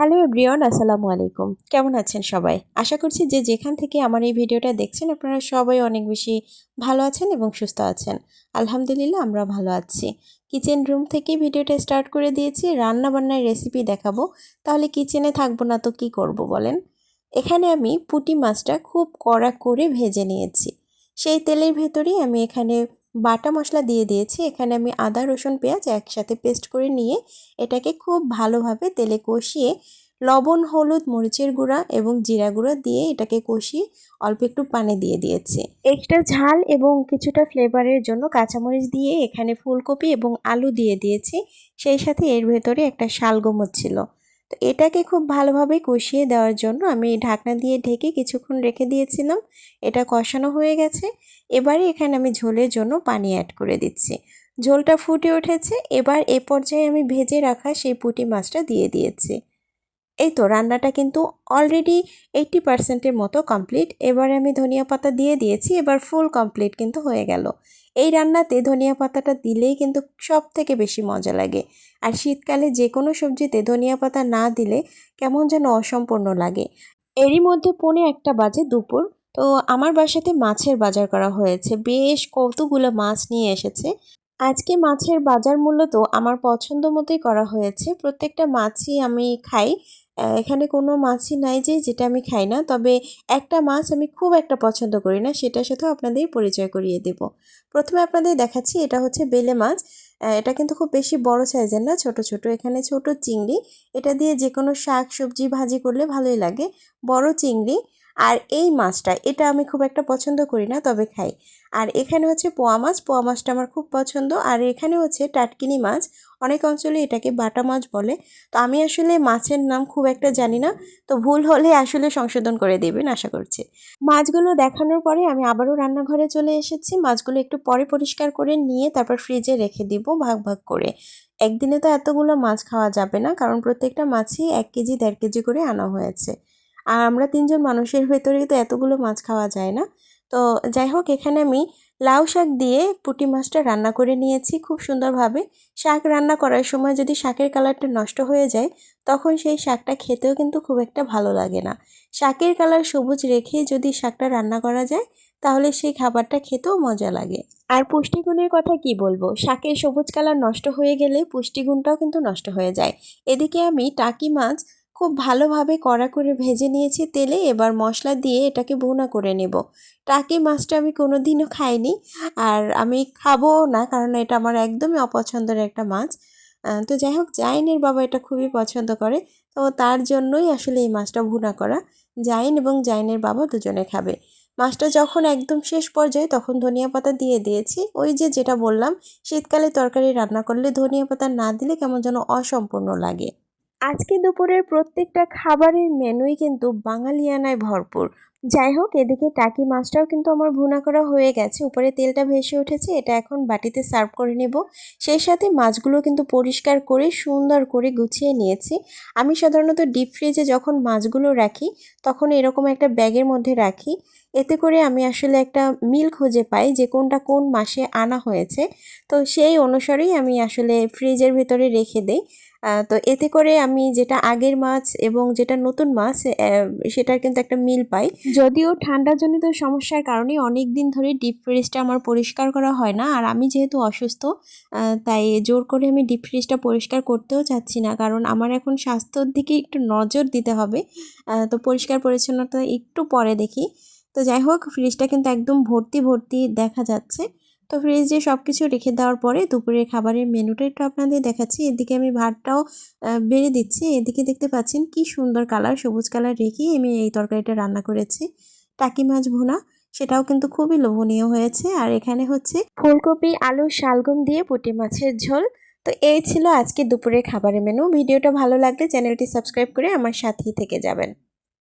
Hello everyone, আসসালামু আলাইকুম। কেমন আছেন সবাই? আশা করছি যে যেখান থেকে আমার এই ভিডিওটা দেখছেন, আপনারা সবাই অনেক বেশি ভালো আছেন এবং সুস্থ আছেন। আলহামদুলিল্লাহ, আমরা ভালো আছি। কিচেন রুম থেকে ভিডিওটা স্টার্ট করে দিয়েছি। রান্না বান্নার রেসিপি দেখাবো। তাহলে কিচেনে থাকব না তো কি করব বলেন? এখানে আমি পুঁটি মাছটা খুব কড়া করে ভেজে নিয়েছি। সেই তেলের ভেতরেই আমি এখানে বাটা মশলা দিয়ে দিয়েছি। এখানে আমি আদা, রসুন, পেঁয়াজ একসাথে পেস্ট করে নিয়ে এটাকে খুব ভালোভাবে তেলে কষিয়ে লবণ, হলুদ, মরিচের গুঁড়া এবং জিরা গুঁড়া দিয়ে এটাকে কষিয়ে অল্প একটু পানি দিয়ে দিয়েছি। এক্সট্রা ঝাল এবং কিছুটা ফ্লেভারের জন্য কাঁচামরিচ দিয়ে এখানে ফুলকপি এবং আলু দিয়ে দিয়েছি। সেই সাথে এর ভেতরে একটা শালগম ছিল। তো এটাকে খুব ভালোভাবে কষিয়ে দেওয়ার জন্য আমি ঢাকনা দিয়ে ঢেকে কিছুক্ষণ রেখে দিয়েছিলাম। এটা কষানো হয়ে গেছে। এবারে এখানে আমি ঝোলের জন্য পানি অ্যাড করে দিচ্ছি। ঝোলটা ফুটে উঠেছে। এবার এ পর্যায়ে আমি ভেজে রাখা সেই পুঁটি মাছটা দিয়ে দিয়েছি। এই তো রান্নাটা কিন্তু অলরেডি এইটটি পার্সেন্টের মতো কমপ্লিট এবারে আমি ধনিয়া পাতা দিয়ে দিয়েছি, এবার ফুল কমপ্লিট কিন্তু হয়ে গেল। এই রান্নাতে ধনিয়া পাতাটা দিলেই কিন্তু সব থেকে বেশি মজা লাগে। আর শীতকালে যে কোনো সবজিতে ধনিয়া পাতা না দিলে কেমন যেন অসম্পূর্ণ লাগে। এরই মধ্যে পৌনে একটা বাজে দুপুর, তো আমার বাসাতে মাছের বাজার করা হয়েছে। বেশ কতগুলো মাছ নিয়ে এসেছে। আজকে মাছের বাজার মূলত আমার পছন্দ মতোই করা হয়েছে। প্রত্যেকটা মাছই আমি খাই। এখানে কোনো মাছই নাই যে, যেটা আমি খাই না। তবে একটা মাছ আমি খুব একটা পছন্দ করি না, সেটার সাথেও আপনাদের পরিচয় করিয়ে দেব। প্রথমে আপনাদের দেখাচ্ছি, এটা হচ্ছে বেলে মাছ। এটা কিন্তু খুব বেশি বড় সাইজের না, ছোট ছোট। এখানে ছোট চিংড়ি। এটা দিয়ে যে কোনো শাক, সবজি ভাজি করলে ভালোই লাগে। বড় চিংড়ি। আর এই মাছটা, এটা আমি খুব একটা পছন্দ করি না, তবে খাই। আর এখানে হচ্ছে পোয়া মাছ, পোয়া মাছটা আমার খুব পছন্দ। আর এখানে হচ্ছে টাটকিনি মাছ, অনেক অঞ্চলে এটাকে বাটা মাছ বলে। তো আমি আসলে মাছের নাম খুব একটা জানি না, তো ভুল হলে আসলে সংশোধন করে দেবেন, আশা করছি। মাছগুলো দেখানোর পরে আমি আবারও রান্নাঘরে চলে এসেছি। মাছগুলো একটু পরে পরিষ্কার করে নিয়ে তারপর ফ্রিজে রেখে দিব ভাগ ভাগ করে। একদিনে তো এতগুলো মাছ খাওয়া যাবে না, কারণ প্রত্যেকটা মাছই এক কেজি, দেড় কেজি করে আনা হয়েছে। আর আমরা তিনজন মানুষের ভেতরেই তো এতগুলো মাছ খাওয়া যায় না। তো যাই হোক, এখানে আমি লাউ শাক দিয়ে পুঁটি মাছটা রান্না করে নিয়েছি খুব সুন্দরভাবে। শাক রান্না করার সময় যদি শাকের কালারটা নষ্ট হয়ে যায়, তখন সেই শাকটা খেতেও কিন্তু খুব একটা ভালো লাগে না। শাকের কালার সবুজ রেখে যদি শাকটা রান্না করা যায়, তাহলে সেই খাবারটা খেতেও মজা লাগে। আর পুষ্টিগুণের কথা কি বলব? শাকের সবুজ কালার নষ্ট হয়ে গেলে পুষ্টিগুণটাও কিন্তু নষ্ট হয়ে যায়। এদিকে আমি টাকি মাছ খুব ভালোভাবে কড়া করে ভেজে নিয়েছি তেলে। এবার মশলা দিয়ে এটাকে ভুনা করে নেব। টাকি মাছটা আমি কোনো দিনও খাইনি আর আমি খাব না কারণ এটা আমার একদমই অপছন্দের একটা মাছ। তো যাই হোক, জাইনের বাবা এটা খুবই পছন্দ করে। তো তার জন্যই আসলে এই মাছটা ভুনা করা। জাইন এবং জাইনের বাবা দুজনে খাবে। মাছটা যখন একদম শেষ পর্যায়ে তখন ধনিয়া পাতা দিয়ে দিয়েছি। ওই যে যেটা বললাম, শীতকালে তরকারি রান্না করলে ধনিয়া পাতা না দিলে কেমন যেন অসম্পূর্ণ লাগে। আজকে দুপুরের প্রত্যেকটা খাবারের মেনুই কিন্তু বাঙালিয়ানায় ভরপুর। যাই হোক, এদিকে টাকি মাছটাও কিন্তু আমার ভুনা করা হয়ে গেছে। উপরে তেলটা ভেসে উঠেছে, এটা এখন বাটিতে সার্ভ করে নেব। সেই সাথে মাছগুলো কিন্তু পরিষ্কার করে, সুন্দর করে গুছিয়ে নিয়েছি। আমি সাধারণত ডিপ ফ্রিজে যখন মাছগুলো রাখি, তখন এরকম একটা ব্যাগের মধ্যে রাখি। এতে করে আমি আসলে একটা মিল খুঁজে পাই যে কোনটা কোন মাসে আনা হয়েছে। তো সেই অনুসারেই আমি আসলে ফ্রিজের ভিতরে রেখে দেই। তো এতে করে আমি যেটা আগের মাছ এবং যেটা নতুন মাছ সেটার কিন্তু একটা মিল পাই। যদিও ঠান্ডাজনিত সমস্যার কারণে অনেক দিন ধরে ডিপ ফ্রিজটা আমার পরিষ্কার করা হয় না। আর আমি যেহেতু অসুস্থ তাই জোর করে আমি ডিপ ফ্রিজটা পরিষ্কার করতেও চাচ্ছি না। কারণ আমার এখন স্বাস্থ্যর দিকে একটু নজর দিতে হবে। তো পরিষ্কার পরিচ্ছন্নতা একটু পরে দেখি। তো যাই হোক ফ্রিজটা কিন্তু একদম ভর্তি ভর্তি দেখা যাচ্ছে। তো ফ্রিজে সব কিছু রেখে দেওয়ার পরে দুপুরের খাবারের মেনুটা একটু আপনাদের দেখাচ্ছি। এদিকে আমি ভাতটাও বেড়ে দিচ্ছি। এদিকে দেখতে পাচ্ছেন কি সুন্দর কালার সবুজ কালার রেখে আমি এই তরকারিটা রান্না করেছি। টাকি মাছ ভুনা, সেটাও কিন্তু খুবই লোভনীয় হয়েছে। আর এখানে হচ্ছে ফুলকপি, আলু, শালগম দিয়ে পুঁটি মাছের ঝোল। তো এই ছিল আজকে দুপুরের খাবারের মেনু। ভিডিওটা ভালো লাগলে চ্যানেলটি সাবস্ক্রাইব করে আমার সাথেই থেকে যাবেন।